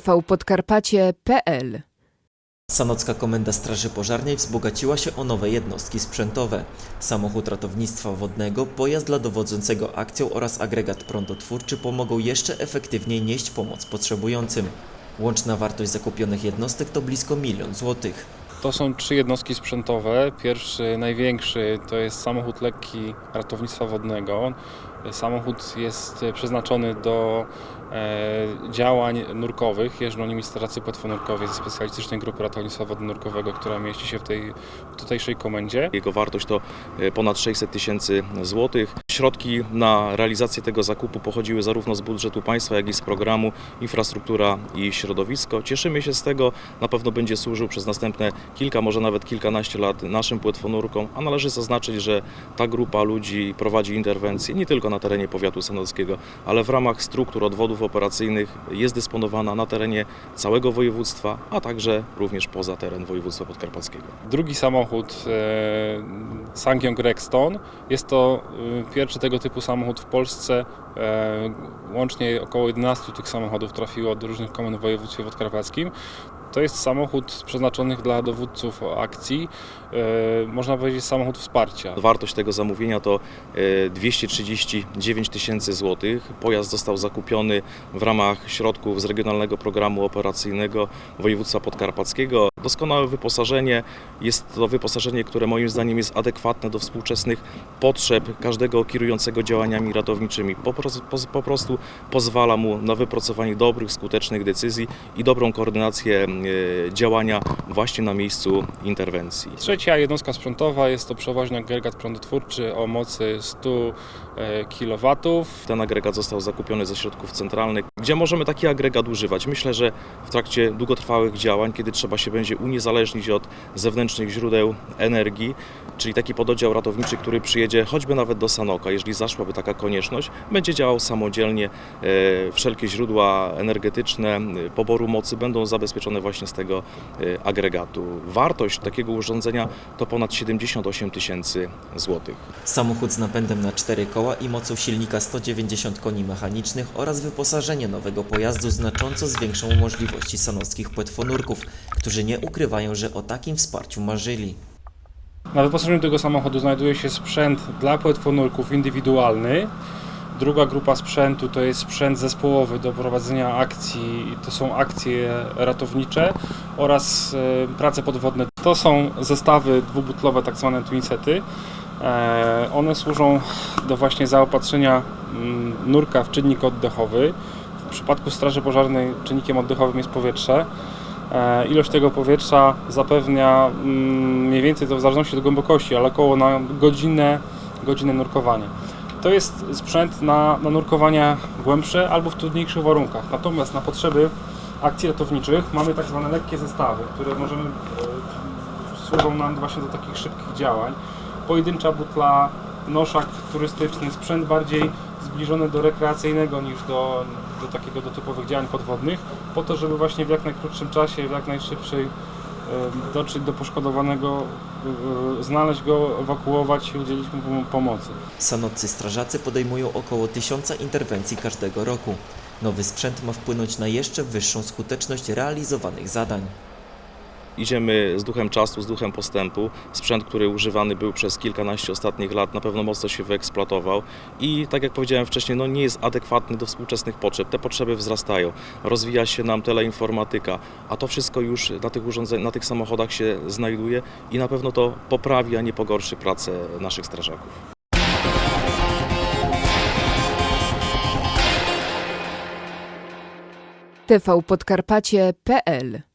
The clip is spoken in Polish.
tvpodkarpacie.pl Sanocka Komenda Straży Pożarnej wzbogaciła się o nowe jednostki sprzętowe. Samochód ratownictwa wodnego, pojazd dla dowodzącego akcją oraz agregat prądotwórczy pomogą jeszcze efektywniej nieść pomoc potrzebującym. Łączna wartość zakupionych jednostek to blisko milion złotych. To są trzy jednostki sprzętowe. Pierwszy, największy to jest samochód lekki ratownictwa wodnego. Samochód jest przeznaczony do e, działań nurkowych. Jeżdżą nim stracy płetwonurkowej ze specjalistycznej grupy ratownictwa wodno-nurkowego, która mieści się w tej tutejszej komendzie. Jego wartość to e, ponad 600 tysięcy złotych. Środki na realizację tego zakupu pochodziły zarówno z budżetu państwa, jak i z programu Infrastruktura i Środowisko. Cieszymy się z tego, na pewno będzie służył przez następne kilka, może nawet kilkanaście lat naszym płetwonurkom, a należy zaznaczyć, że ta grupa ludzi prowadzi interwencje nie tylko na terenie powiatu sanockiego, ale w ramach struktur odwodów operacyjnych jest dysponowana na terenie całego województwa, a także również poza teren województwa podkarpackiego. Drugi samochód e, Sangyong Rexton. Jest to e, pierwszy tego typu samochód w Polsce. E, łącznie około 11 tych samochodów trafiło do różnych komend w województwie podkarpackim. To jest samochód przeznaczony dla dowódców akcji, e, można powiedzieć samochód wsparcia. Wartość tego zamówienia to e, 239 tysięcy złotych. Pojazd został zakupiony w ramach środków z Regionalnego Programu Operacyjnego Województwa Podkarpackiego. Doskonałe wyposażenie. Jest to wyposażenie, które moim zdaniem jest adekwatne do współczesnych potrzeb każdego kierującego działaniami ratowniczymi. Po, pros- po, prostu pozwala mu na wypracowanie dobrych, skutecznych decyzji i dobrą koordynację e, działania właśnie na miejscu interwencji. Trzecia jednostka sprzętowa jest to przewoźny agregat prądotwórczy o mocy 100 kW. Ten agregat został zakupiony ze środków centralnych. Gdzie możemy taki agregat używać? Myślę, że w trakcie długotrwałych działań, kiedy trzeba się będzie uniezależnić od zewnętrznych źródeł energii, czyli taki pododdział ratowniczy, który przyjedzie choćby nawet do Sanoka, jeżeli zaszłaby taka konieczność, będzie działał samodzielnie. E, Wszelkie źródła energetyczne e, poboru mocy będą zabezpieczone właśnie z tego e, agregatu. Wartość takiego urządzenia to ponad 78 tysięcy złotych. Samochód z napędem na cztery koła i mocą silnika 190 koni mechanicznych oraz wyposażenie nowego pojazdu znacząco zwiększą możliwości sanockich płetwonurków, którzy nie ukrywają, że o takim wsparciu marzyli. Na wyposażeniu tego samochodu znajduje się sprzęt dla płetwonurków indywidualny. Druga grupa sprzętu to jest sprzęt zespołowy do prowadzenia akcji, to są akcje ratownicze oraz e, prace podwodne. To są zestawy dwubutlowe, tak zwane twinsety. E, One służą do właśnie zaopatrzenia mm, nurka w czynnik oddechowy. W przypadku Straży Pożarnej czynnikiem oddechowym jest powietrze. E, Ilość tego powietrza zapewnia mm, mniej więcej to w zależności od głębokości, ale około na godzinę, godzinę nurkowania. To jest sprzęt na, na nurkowania głębsze albo w trudniejszych warunkach. Natomiast na potrzeby akcji ratowniczych mamy tak zwane lekkie zestawy, które możemy, e, służą nam właśnie do takich szybkich działań. Pojedyncza butla, noszak turystyczny, sprzęt bardziej zbliżony do rekreacyjnego niż do, do takiego do typowych działań podwodnych, po to, żeby właśnie w jak najkrótszym czasie, w jak najszybszej dotrzeć do poszkodowanego, e, znaleźć go, ewakuować i udzielić mu pom- pomocy. Sanoccy strażacy podejmują około tysiąca interwencji każdego roku. Nowy sprzęt ma wpłynąć na jeszcze wyższą skuteczność realizowanych zadań. Idziemy z duchem czasu, z duchem postępu. Sprzęt, który używany był przez kilkanaście ostatnich lat, na pewno mocno się wyeksploatował i tak jak powiedziałem wcześniej, no nie jest adekwatny do współczesnych potrzeb. Te potrzeby wzrastają. Rozwija się nam teleinformatyka, a to wszystko już na tych urządzeniach, na tych samochodach się znajduje i na pewno to poprawi, a nie pogorszy pracę naszych strażaków. tvpodkarpacie.pl